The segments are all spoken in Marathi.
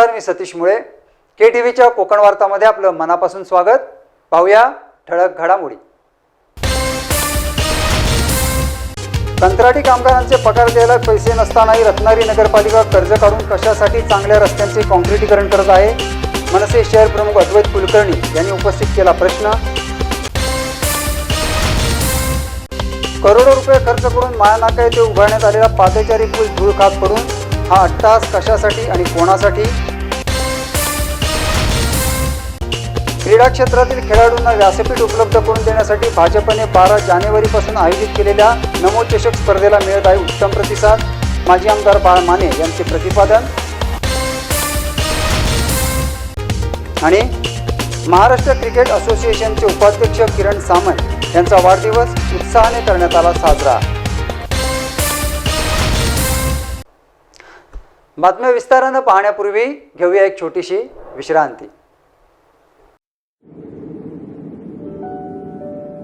नमस्कार मी सतीश मुळे. के टी व्हीच्या कोकण वार्तामध्ये आपलं मनापासून स्वागत. पाहूया ठळक घडामोडी. कंत्राटी कामगारांचे पगार द्यायला पैसे नसतानाही रत्नागिरी नगरपालिका कर्ज काढून कशासाठी चांगल्या रस्त्यांचे काँक्रिटीकरण करत आहे? मनसे शहर प्रमुख अद्वैत कुलकर्णी यांनी उपस्थित केला प्रश्न. करोडो रुपये खर्च करून मायानाका येथे उभारण्यात आलेला पादचारी पूल धूळ खात पडून हा अट्टास कशासाठी आणि कोणासाठी? क्रीडा क्षेत्रातील खेळाडूंना व्यासपीठ उपलब्ध करून देण्यासाठी भाजपने बारा जानेवारीपासून आयोजित केलेल्या नमो चषक स्पर्धेला मिळत आहे उत्तम प्रतिसाद. माजी आमदार बाळ माने यांचे प्रतिपादन. आणि महाराष्ट्र क्रिकेट असोसिएशनचे उपाध्यक्ष किरण सामंत यांचा वाढदिवस उत्साहाने करण्यात आला साजरा. बातम्या विस्तारानं पाहण्यापूर्वी घेऊया एक छोटीशी विश्रांती.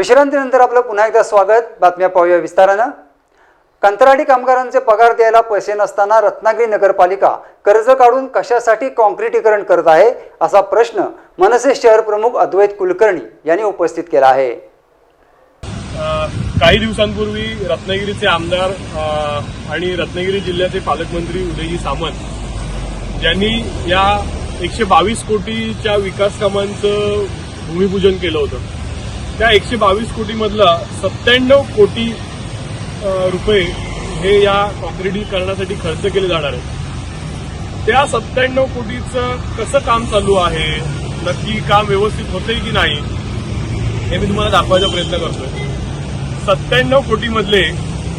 विश्रांतीनंतर आपलं पुन्हा एकदा स्वागत. बातम्या पाहूया विस्तारानं. कंत्राटी कामगारांचे पगार द्यायला पैसे नसताना रत्नागिरी नगरपालिका कर्ज काढून कशासाठी काँक्रिटीकरण करत आहे असा प्रश्न मनसे शहर प्रमुख अद्वैत कुलकर्णी यांनी उपस्थित केला आहे. काही दिवसांपूर्वी रत्नागिरीचे आमदार आणि रत्नागिरी जिल्ह्याचे पालकमंत्री उदयजी सामंत यांनी या एकशे बावीस कोटीच्या विकास कामांचं भूमिपूजन केलं होतं. त्या एकशे बावीस कोटीमधला सत्त्याण्णव कोटी रुपये हे या काँक्रिटीकरणासाठी खर्च केले जाणार आहेत. त्या सत्त्याण्णव कोटीचं कसं काम चालू आहे? नक्की काम व्यवस्थित होतंय की नाही? हे मी तुम्हाला दाखवायचा प्रयत्न करतोय. सत्त्याण्णव कोटीमधले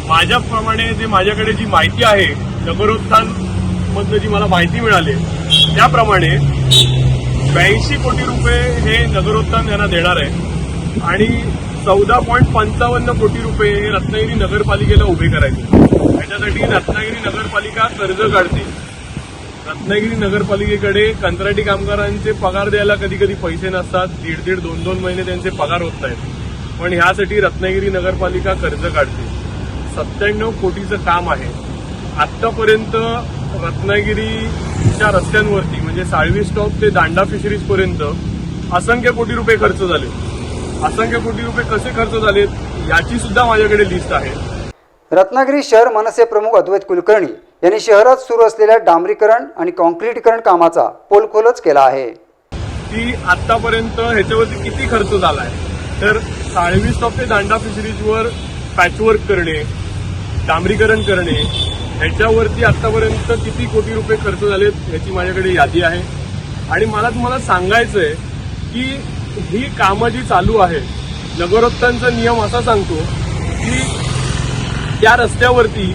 माझ्याप्रमाणे जे माझ्याकडे जी माहिती आहे नगरोत्थान जी मला माहिती मिळाली त्याप्रमाणे ब्याऐंशी कोटी रुपये हे नगरोत्थान यांना देणार आहे. आणि चौदा पॉईंट पंचावन्न कोटी रुपये हे रत्नागिरी नगरपालिकेला उभे करायचे. त्याच्यासाठी रत्नागिरी नगरपालिका कर्ज काढते. रत्नागिरी नगरपालिकेकडे कंत्राटी कामगारांचे पगार द्यायला कधी कधी पैसे नसतात. दीड दीड दोन दोन महिने त्यांचे पगार होत नाहीत. पण ह्यासाठी रत्नागिरी नगरपालिका कर्ज काढते. सत्त्याण्णव कोटीचं काम आहे. आतापर्यंत रत्नागिरीच्या रस्त्यांवरती म्हणजे साळवी स्टॉप ते दांडा फिशरीजपर्यंत असंख्य कोटी रुपये खर्च झाले. असंख्य कोटी रुपये कसे खर्च झालेत याची सुद्धा माझ्याकडे लिस्ट आहे. रत्नागिरी शहर मनसे प्रमुख अद्वैत कुलकर्णी यांनी शहरात सुरू असलेल्या डांबरीकरण आणि काँक्रिटीकरण कामाचा पोलखोलच केला आहे. की आतापर्यंत ह्याच्यावरती किती खर्च झालाय? तर साळवी स्टॉप ते दांडा फिशरीजवर पॅचवर्क करणे डांबरीकरण करणे ह्याच्यावरती आतापर्यंत किती कोटी रुपये खर्च झालेत याची माझ्याकडे यादी आहे. आणि मला तुम्हाला सांगायचंय की ही कामं जी चालू आहे नगरोत्तांचा नियम असा सांगतो की त्या रस्त्यावरती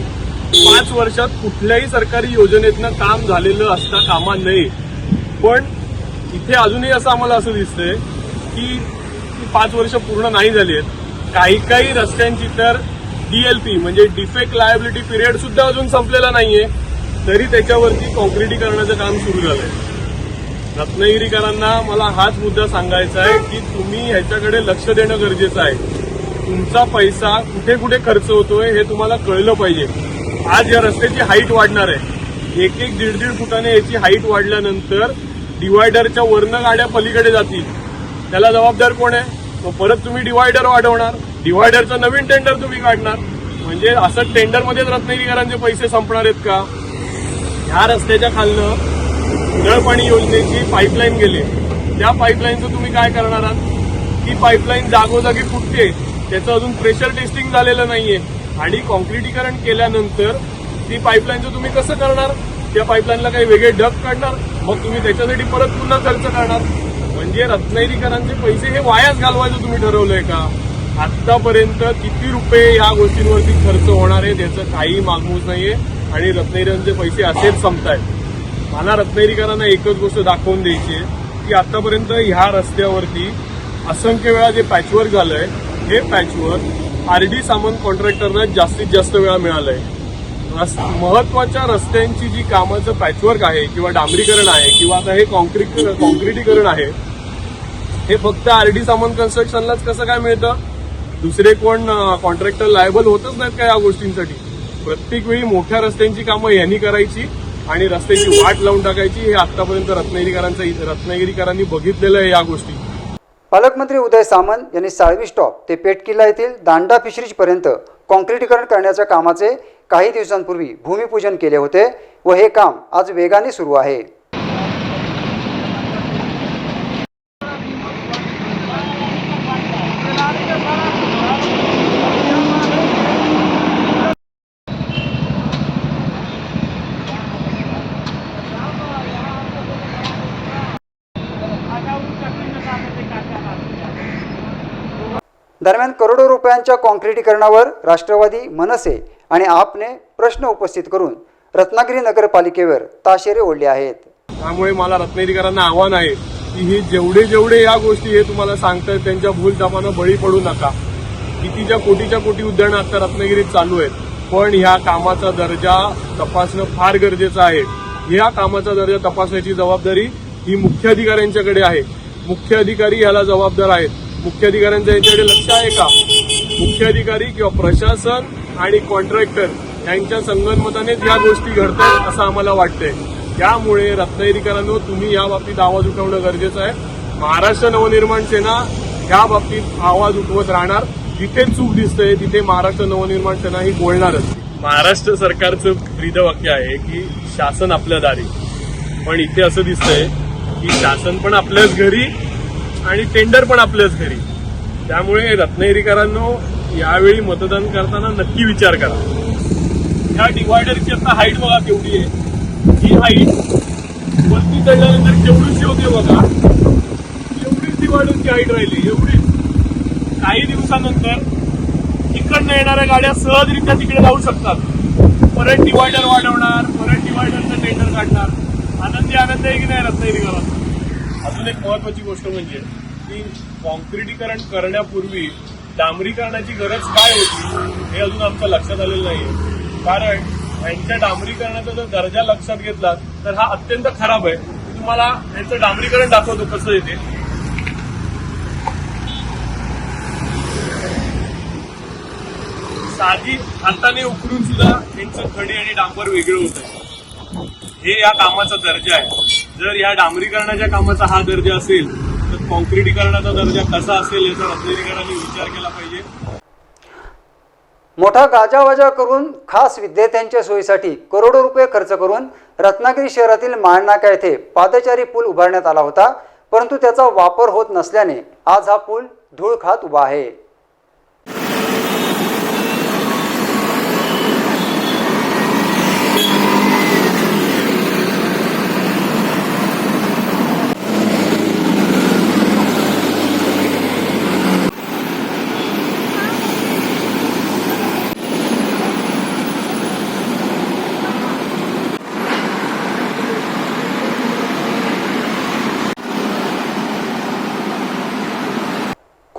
पाच वर्षात कुठल्याही सरकारी योजनेतनं काम झालेलं असता कामा नये. पण इथे अजूनही असं आम्हाला असं दिसतंय की ती पाच वर्ष पूर्ण नाही झाली आहेत. काही काही रस्त्यांची तर डीएलपी म्हणजे डिफेक्ट लायबिलिटी पिरियड सुद्धा अजून संपलेला नाहीये. तरी त्याच्यावरती कॉन्क्रिटीकरणाचं काम सुरू झालंय. रत्नागिरीकरांना मला हाच मुद्दा सांगायचा आहे की तुम्ही ह्याच्याकडे लक्ष देणं गरजेचं आहे. तुमचा पैसा कुठे कुठे खर्च होतोय हे तुम्हाला कळलं पाहिजे. आज या रस्त्याची हाईट वाढणार आहे. एक एक दीड दीड फुटाने याची हाईट वाढल्यानंतर डिवायडरच्या वरनं गाड्या पलीकडे जातील. त्याला जबाबदार कोण आहे? मग परत तुम्ही डिवायडर वाढवणार. डिवायडरचं नवीन टेंडर तुम्ही काढणार. म्हणजे असं टेंडरमध्येच रत्नागिरीकरांचे पैसे संपणार आहेत का? ह्या रस्त्याच्या खालनं नळपाणी योजनेची पाईपलाईन गेली. त्या पाईपलाईनचं तुम्ही काय करणार आहात? ती पाईपलाईन जागोजागी फुटते त्याचं अजून प्रेशर टेस्टिंग झालेलं नाहीये. आणि कॉन्क्रिटीकरण केल्यानंतर ती पाईपलाईनचं तुम्ही कसं करणार? त्या पाईपलाईनला काही वेगळे डग काढणार? मग तुम्ही त्याच्यासाठी परत पुन्हा खर्च करणार? म्हणजे रत्नागिरीकरांचे पैसे हे वायाच घालवायचं तुम्ही ठरवलंय का? आतापर्यंत किती रुपये या गोष्टींवरती खर्च होणार आहे त्याचं काही मागमूस नाहीये. आणि रत्नागिरीचे पैसे असेच संपतायत. मला रत्नागिरीकरांना एकच गोष्ट दाखवून द्यायची आहे की आतापर्यंत ह्या रस्त्यावरती असंख्य वेळा जे पॅचवर्क झालंय हे पॅचवर्क आर डी सामंत कॉन्ट्रॅक्टरना जास्तीत जास्त वेळा मिळालंय. रस- महत्त्वाच्या रस्त्यांची जी कामाचं पॅचवर्क आहे किंवा डांबरीकरण आहे किंवा आता हे कॉन्क्रीट कॉन्क्रिटीकरण आहे हे फक्त आर डी सामंत कन्स्ट्रक्शनलाच कसं काय मिळतं? दुसरे कोण कॉन्ट्रॅक्टर लायबल होतच नाहीत का या गोष्टींसाठी? प्रत्येक वेळी मोठ्या रस्त्यांची कामं यांनी करायची आणि रस्त्याची वाट लावून टाकायची. हे आतापर्यंत रत्नागिरीकरांचं रत्नागिरीकरांनी बघितलेलं आहे या गोष्टी. पालकमंत्री उदय सामंत यांनी साळवी स्टॉप ते पेटकिल्ला येथील दांडा फिशरीज पर्यंत कॉन्क्रिटीकरण करण्याच्या कामाचे काही दिवसांपूर्वी भूमिपूजन केले होते व हे काम आज वेगाने सुरू आहे. दरम्यान करोडो रुपयांच्या काँक्रिटीकरणावर राष्ट्रवादी मनसे आणि आपने प्रश्न उपस्थित करून रत्नागिरी नगरपालिकेवर ताशेरे ओढले आहेत. त्यामुळे मला रत्नागिरीकरांना आव्हान आहे की हे जेवढे जेवढे या गोष्टी हे तुम्हाला सांगतात त्यांच्या भूलतापानं बळी पडू नका. कितीच्या कोटीच्या कोटी उद्यानं आता रत्नागिरीत चालू आहेत. पण ह्या कामाचा दर्जा तपासणं फार गरजेचं आहे. ह्या कामाचा दर्जा तपासण्याची जबाबदारी ही मुख्य अधिकाऱ्यांच्याकडे आहे. मुख्य अधिकारी याला जबाबदार आहेत. मुख्याधिकाऱ्यांचं यांच्याकडे लक्ष आहे का? मुख्य अधिकारी किंवा प्रशासन आणि कॉन्ट्रॅक्टर यांच्या संगनमतानेच या गोष्टी घडतात असं आम्हाला वाटतंय. त्यामुळे रत्नागिरीकरांनो तुम्ही या बाबतीत आवाज उठवणं गरजेचं आहे. महाराष्ट्र नवनिर्माण सेना या बाबतीत आवाज उठवत राहणार. जिथे चूक दिसतंय तिथे महाराष्ट्र नवनिर्माण सेना ही बोलणारच. महाराष्ट्र सरकारचं ब्रीदवाक्य आहे की शासन आपल्या दारी. पण इथे असं दिसतंय की शासन पण आपल्याच घरी आणि टेंडर पण आपल्याच घरी. त्यामुळे रत्नागिरीकरांनो यावेळी मतदान करताना नक्की विचार करा. ह्या डिवायडरची आता हाईट बघा केवढी आहे. ही हाईट वरती चढल्यानंतर केवढीशी होते बघा. एवढीच डिवायडरची हाईट राहिली एवढी. काही दिवसानंतर इकडनं येणाऱ्या गाड्या सहजरित्या तिकडे जाऊ शकतात. परत डिवायडर वाढवणार परत डिवायडरचं टेंडर काढणार. आनंदी आनंद आहे की नाही रत्नागिरीकरांना? अजून एक महत्वाची गोष्ट म्हणजे की कॉन्क्रिटीकरण करण्यापूर्वी डांबरीकरणाची गरज काय होती हे अजून आमच्या लक्षात आलेलं नाहीये. कारण यांच्या डांबरीकरणाचा जर दर्जा लक्षात घेतला तर हा अत्यंत खराब आहे. तुम्हाला यांचं डांबरीकरण दाखवतो कसं येते साधी हाताने उकरून सुद्धा यांचं खडी आणि डांबर वेगळं होत. आहे हे या कामाचा दर्जा आहे. जर या डांबरीकरणाच्या कामाचा हा दर्जा असेल तर कॉन्क्रिटीकरणाचा दर्जा कसा असेल याचा रत्नागिरीकरांनी विचार केला पाहिजे. मोठा गाजावाजा करून खास विद्यार्थ्यांच्या सोयीसाठी करोडो रुपये खर्च करून रत्नागिरी शहरातील माळनाका येथे पादचारी पूल उभारण्यात आला होता परंतु त्याचा वापर होत नसल्याने आज हा पूल धूळ खात उभा आहे.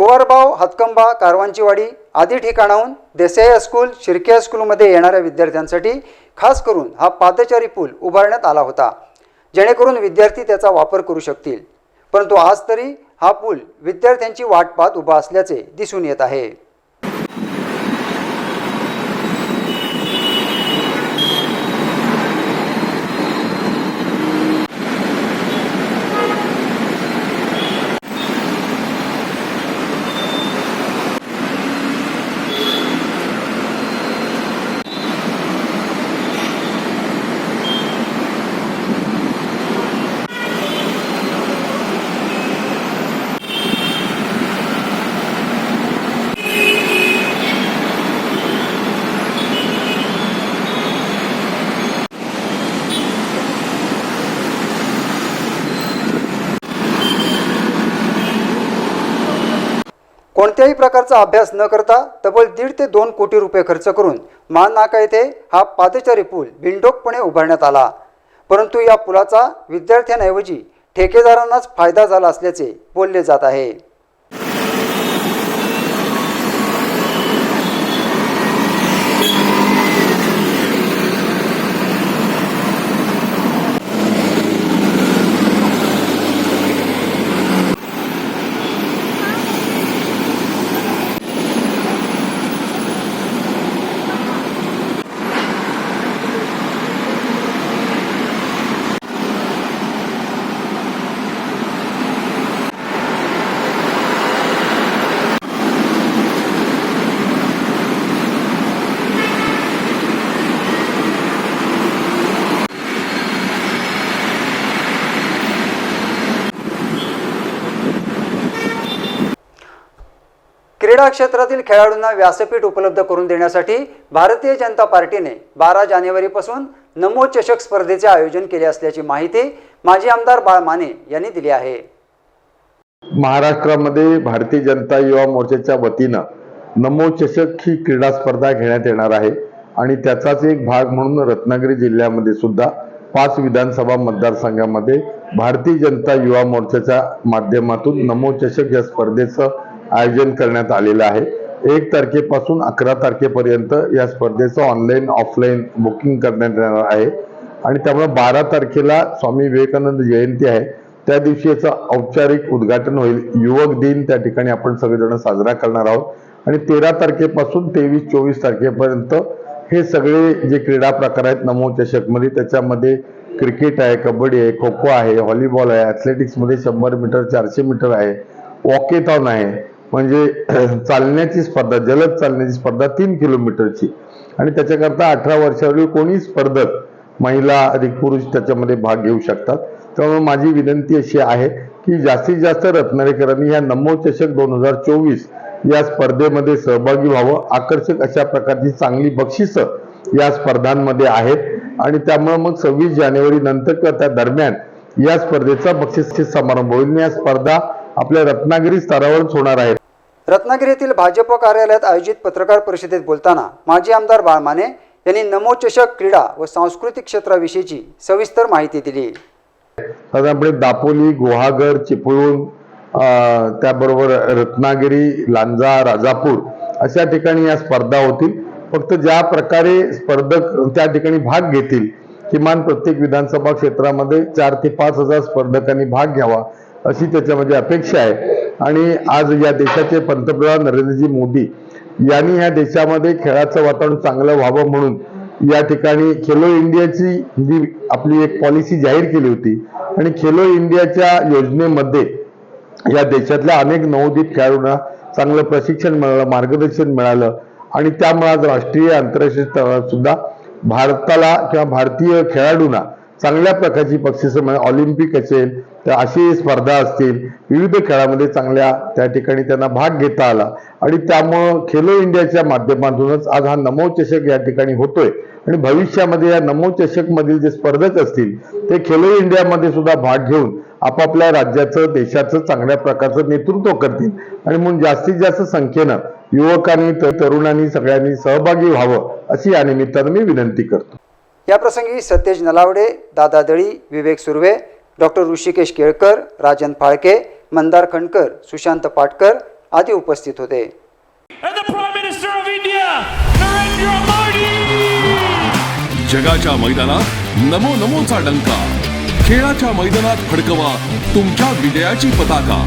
कुवारबाव हातकंबा कारवांचीवाडी आदी ठिकाणाहून देसाई हायस्कूल शिर्के हायस्कूलमध्ये येणाऱ्या विद्यार्थ्यांसाठी खास करून हा पादचारी पूल उभारण्यात आला होता जेणेकरून विद्यार्थी त्याचा वापर करू शकतील. परंतु आज तरी हा पूल विद्यार्थ्यांची वाट पाहत उभा असल्याचे दिसून येत आहे. कोणत्याही प्रकारचा अभ्यास न करता तब्बल दीड ते दोन कोटी रुपये खर्च करून माननाका येथे हा पादचारी पूल बिनडोकपणे उभारण्यात आला. परंतु या पुलाचा विद्यार्थ्यांऐवजी ठेकेदारांनाच फायदा झाला असल्याचे बोलले जात आहे. क्रीडा क्षेत्रातील खेळाडूंना व्यासपीठ उपलब्ध करून देण्यासाठी भारतीय जनता पार्टीने बारा जानेवारीपासून नमो चषक स्पर्धेचे आयोजन केले असल्याची माहिती माजी आमदार बाळ माने यांनी दिली आहे. महाराष्ट्रामध्ये भारतीय जनता युवा मोर्चाच्या वतीनं नमो चषक ही क्रीडा स्पर्धा घेण्यात येणार आहे आणि त्याचाच एक भाग म्हणून रत्नागिरी जिल्ह्यामध्ये सुद्धा पाच विधानसभा मतदारसंघामध्ये भारतीय जनता युवा मोर्चाच्या माध्यमातून नमो चषक या स्पर्धेचं आयोजन करण्यात आलेलं आहे. एक तारखेपासून अकरा तारखेपर्यंत या स्पर्धेचं ऑनलाईन ऑफलाईन बुकिंग करण्यात येणार आहे. आणि त्यामुळे बारा तारखेला स्वामी विवेकानंद जयंती आहे. त्या दिवशी याचं औपचारिक उद्घाटन होईल. युवक दिन त्या ठिकाणी आपण सगळेजण साजरा करणार आहोत. आणि तेरा तारखेपासून तेवीस चोवीस तारखेपर्यंत हे सगळे जे क्रीडा प्रकार आहेत नमो चषकमध्ये त्याच्यामध्ये क्रिकेट आहे कबड्डी आहे खो खो आहे व्हॉलीबॉल आहे ॲथलेटिक्समध्ये शंभर मीटर चारशे मीटर आहे वॉकेथॉन आहे म्हणजे चालण्याची स्पर्धा जलद चालण्याची स्पर्धा तीन किलोमीटरची. आणि त्याच्याकरता अठरा वर्षावरील कोणी स्पर्धक महिला अधिक पुरुष त्याच्यामध्ये भाग घेऊ शकतात. त्यामुळे माझी विनंती अशी आहे की जास्तीत जास्त रत्नागिरीकरांनी या नमो चषक दोन हजार चोवीस या स्पर्धेमध्ये सहभागी व्हावं. आकर्षक अशा प्रकारची चांगली बक्षिसं या स्पर्धांमध्ये आहेत. आणि त्यामुळे मग सव्वीस जानेवारी नंतर किंवा त्या दरम्यान या स्पर्धेचा बक्षीस समारंभ होईल. या स्पर्धा आपल्या रत्नागिरी स्तरावरच होणार आहेत. रत्नागिरी येथील भाजप कार्यालयात आयोजित पत्रकार परिषदेत बोलताना माजी आमदार बाळ माने यांनी नमोचषक क्रीडा व सांस्कृतिक क्षेत्राविषयीची सविस्तर माहिती दिली. साधारणपणे दापोली गुहागर चिपळूण त्याबरोबर रत्नागिरी लांजा राजापूर अशा ठिकाणी या स्पर्धा होतील. फक्त ज्या प्रकारे स्पर्धक त्या ठिकाणी भाग घेतील किमान प्रत्येक विधानसभा क्षेत्रामध्ये चार ते पाच हजार स्पर्धकांनी भाग घ्यावा अशी त्याच्यामध्ये अपेक्षा आहे. आणि आज या देशाचे पंतप्रधान नरेंद्रजी मोदी यांनी या देशामध्ये खेळाचं वातावरण चांगलं व्हावं म्हणून या ठिकाणी खेलो इंडियाची जी आपली एक पॉलिसी जाहीर केली होती आणि खेलो इंडियाच्या योजनेमध्ये या देशातल्या अनेक नवोदित खेळाडूंना चांगलं प्रशिक्षण मिळालं मार्गदर्शन मिळालं आणि त्यामुळे आज राष्ट्रीय आंतरराष्ट्रीय स्तरावर सुद्धा भारताला किंवा भारतीय खेळाडूंना चांगल्या प्रकारची बक्षिसं म्हणजे ऑलिम्पिक असेल तर अशी स्पर्धा असतील विविध खेळामध्ये चांगल्या त्या ठिकाणी त्यांना भाग घेता आला. आणि त्यामुळं खेलो इंडियाच्या माध्यमातूनच आज हा नमो चषक या ठिकाणी होतोय. आणि भविष्यामध्ये या नमो चषकमधील जे स्पर्धक असतील ते खेलो इंडियामध्ये सुद्धा भाग घेऊन आपापल्या राज्याचं देशाचं चांगल्या प्रकारचं नेतृत्व करतील. आणि म्हणून जास्तीत जास्त संख्येनं युवकांनी तरुणांनी सगळ्यांनी सहभागी व्हावं अशी या निमित्तानं मी विनंती करतो. याप्रसंगी सतेज नलावडे दादा दळी विवेक सुर्वे डॉक्टर ऋषिकेश केळकर राजन फाळके मंदार खंडकर सुशांत पाटकर आदी उपस्थित होते! जगाच्या मैदानात नमो नमोचा डंका. खेळाच्या मैदानात फडकवा तुमच्या विजयाची पताका.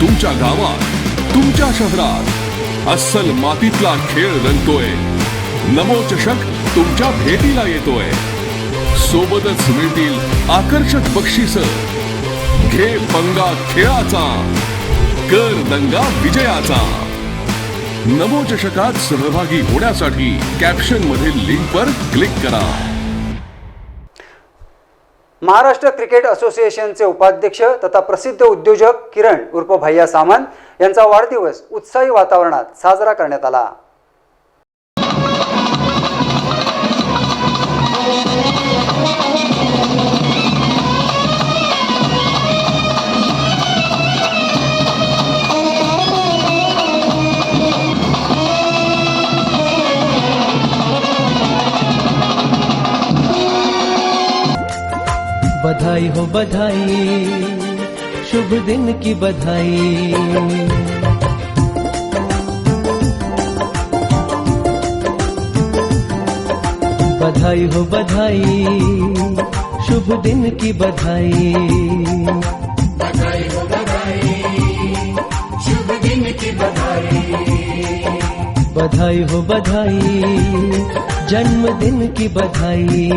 तुमच्या गावात तुमच्या शहरात अस्सल मातीतला खेळ रंगतोय. नमो चषक तुमच्या भेटीला येतोय. सोबतच मिळतील आकर्षक बक्षीस. घे पंगा खेळाचा. कर दंगा विजयाचा. नमोचषकात सहभागी होण्यासाठी कॅप्शन मधील लिंकवर क्लिक करा. महाराष्ट्र क्रिकेट असोसिएशनचे उपाध्यक्ष तथा प्रसिद्ध उद्योजक किरण उर्फ भैया सामंत यांचा वाढदिवस उत्साही वातावरणात साजरा करण्यात आला. बधाई हो बधाई शुभ दिन की बधाई। बधाई हो बधाई शुभ दिन की बधाई। बधाई हो बधाई जन्मदिन की बधाई।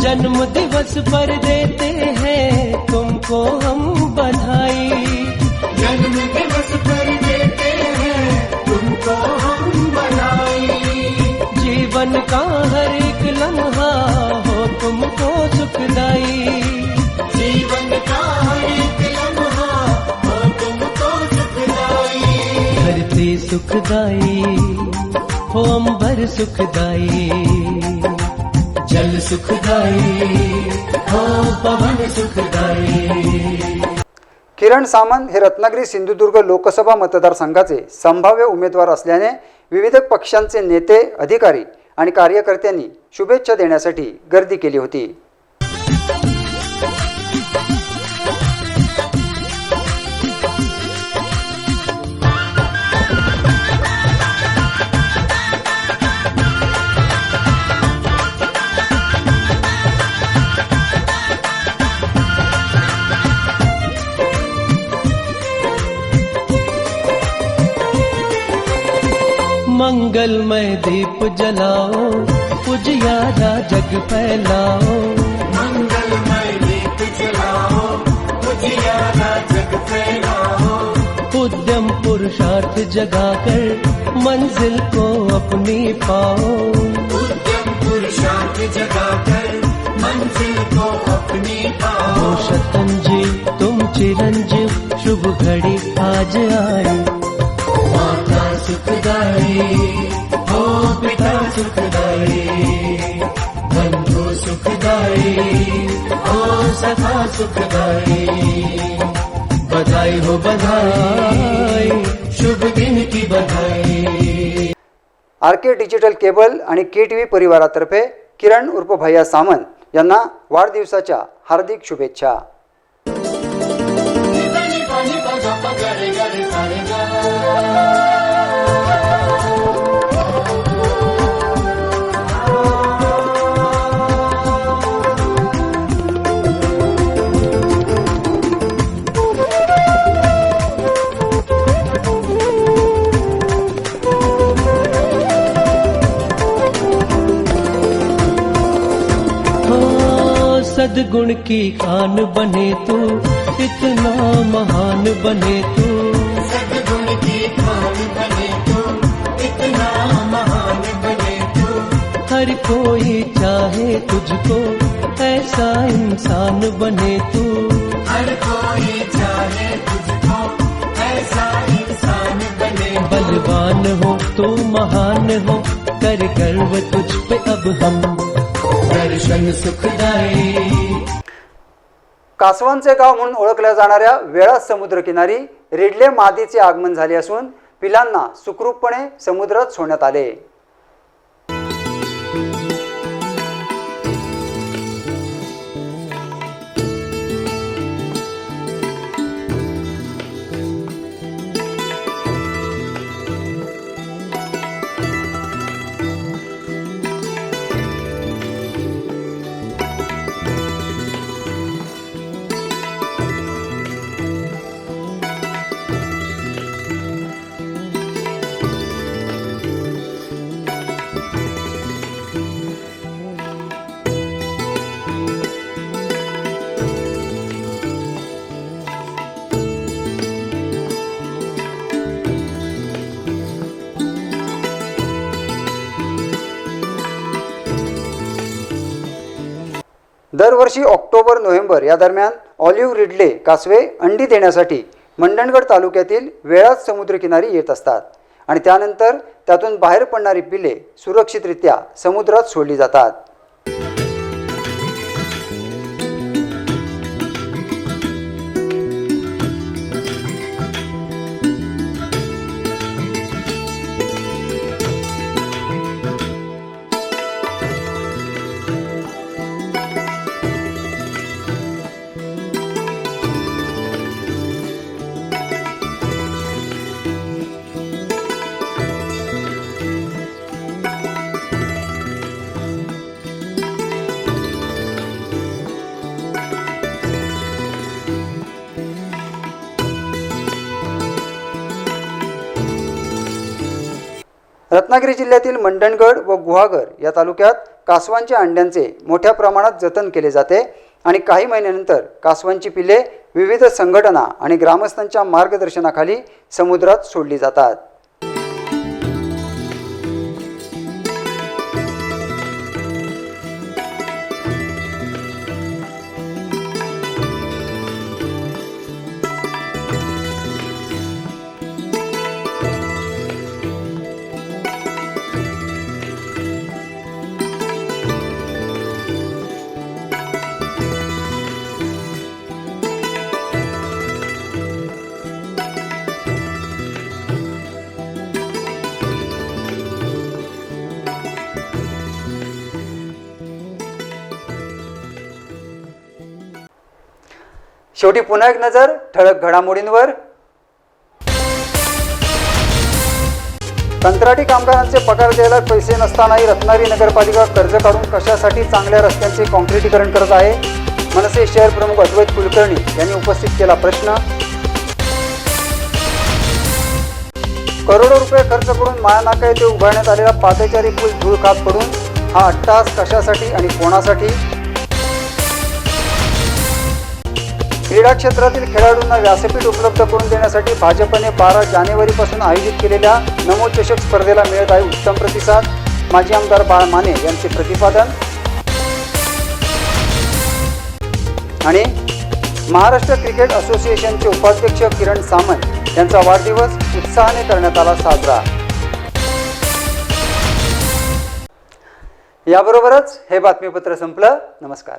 जन्म दिवस पर देते हैं तुमको हम बधाई। जन्म दिवस पर देते हैं तुमको हम बधाई। जीवन का हर एक लम्हा हो तुमको सुखदाई। जीवन का हर एक धरती सुखदाई हो अंबर सुखदाई। जल सुखदाई हो पवन सुखदाई। किरण सामंत हे रत्नागिरी सिंधुदुर्ग लोकसभा मतदारसंघाचे संभाव्य उमेदवार असल्याने विविध पक्षांचे नेते अधिकारी आणि कार्यकर्त्यांनी शुभेच्छा देण्यासाठी गर्दी केली होती. मंगलमय दीप जलाओ उजियारा जग फैलाओ। मंगलमय दीप जलाओ उजियारा जग फैलाओ। उद्यम पुरुषार्थ जगाकर मंजिल को अपनी पाओ। उद्यम पुरुषार्थ जगाकर मंजिल को अपनी पाओ। शतंजी तुम चिरंजीव शुभ घड़ी आज आई माता सुखदाई सुखदाई सुखदाई सखा सुखदाई बधाई हो बधाई शुभ दिन की बधाई। आर के डिजिटल केबल आणि के टी व्ही परिवारातर्फे किरण उर्फ भैया सामंत यांना वाढदिवसाच्या हार्दिक शुभेच्छा. सदगुण की खान बने तू इतना महान बने तू। सदगुण की खान बने तू इतना महान बने तू। हर कोई चाहे तुझको ऐसा इंसान बने तू। हर कोई चाहे तुझको ऐसा इंसान बने बलवान हो तू महान हो कर गर्व तुझ पे अब हम। दर्शन सुखदाई कासवांचे गाव म्हणून ओळखल्या जाणाऱ्या वेळा समुद्रकिनारी रेडले मादीचे आगमन झाले असून पिलांना सुखरूपपणे समुद्रात सोडण्यात आले. दरवर्षी ऑक्टोबर नोव्हेंबर या दरम्यान ऑलिव्ह रिडले कासवे अंडी देण्यासाठी मंडणगड तालुक्यातील वेळात समुद्रकिनारी येत असतात आणि त्यानंतर त्यातून बाहेर पडणारी पिले सुरक्षितरित्या समुद्रात सोडली जातात. रत्नागिरी जिल्ह्यातील मंडणगड व गुहागर या तालुक्यात कासवांच्या अंड्यांचे मोठ्या प्रमाणात जतन केले जाते आणि काही महिन्यानंतर कासवांची पिल्ले विविध संघटना आणि ग्रामस्थांच्या मार्गदर्शनाखाली समुद्रात सोडली जातात. शेवटी पुन्हा एक नजर ठळक घडामोडींवर. कंत्राटी कामगारांचे पगार द्यायला पैसे नसतानाही रत्नागिरी नगरपालिका कर्ज काढून कशासाठी चांगल्या रस्त्यांचे कॉन्क्रिटीकरण करत आहे? मनसे शहर प्रमुख अद्वैत कुलकर्णी यांनी उपस्थित केला प्रश्न. करोडो रुपये खर्च करून मायानाका येथे उभारण्यात आलेला पादचारी पूल धूळ खात पडून हा अट्टास कशासाठी आणि कोणासाठी? क्रीडा क्षेत्रातील खेळाडूंना व्यासपीठ उपलब्ध करून देण्यासाठी भाजपने बारा जानेवारीपासून आयोजित केलेल्या नमोचषक स्पर्धेला मिळत आहे उत्तम प्रतिसाद. माजी आमदार बाळ माने यांचे प्रतिपादन. आणि महाराष्ट्र क्रिकेट असोसिएशनचे उपाध्यक्ष किरण सामंत यांचा वाढदिवस उत्साहाने करण्यात आला साजरा. याबरोबरच हे बातमीपत्र संपलं. नमस्कार.